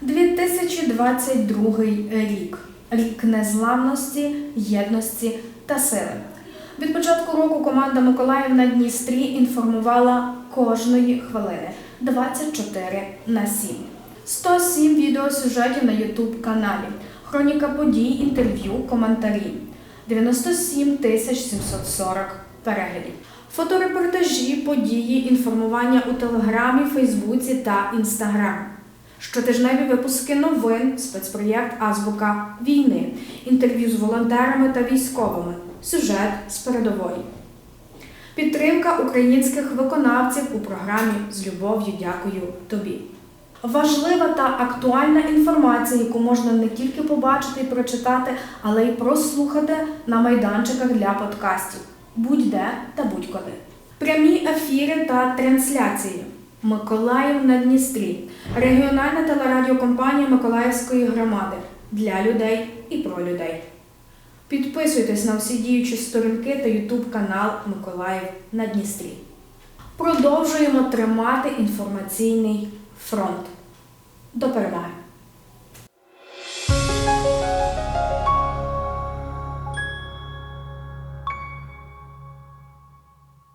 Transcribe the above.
2022 рік рік незламності, єдності та сили. Від початку року команда Миколаїв на Дністрі інформувала кожної хвилини 24 на 7. 107 відеосюжетів на YouTube каналі, хроніка подій, інтерв'ю, коментарі, 97 тисяч 740 переглядів. Фоторепортажі, події, інформування у Телеграмі, Фейсбуці та Інстаграмі. Щотижневі випуски новин, спецпроєкт Азбука війни, інтерв'ю з волонтерами та військовими, сюжет з передової. Підтримка українських виконавців у програмі з любов'ю дякую тобі. Важлива та актуальна інформація, яку можна не тільки побачити і прочитати, але й прослухати на майданчиках для подкастів будь-де та будь-коли. Прямі ефіри та трансляції. Миколаїв на Дністрі. Регіональна телерадіокомпанія Миколаївської громади для людей і про людей. Підписуйтесь на всі діючі сторінки та Ютуб канал Миколаїв на Дністрі. Продовжуємо тримати інформаційний фронт. До перемоги!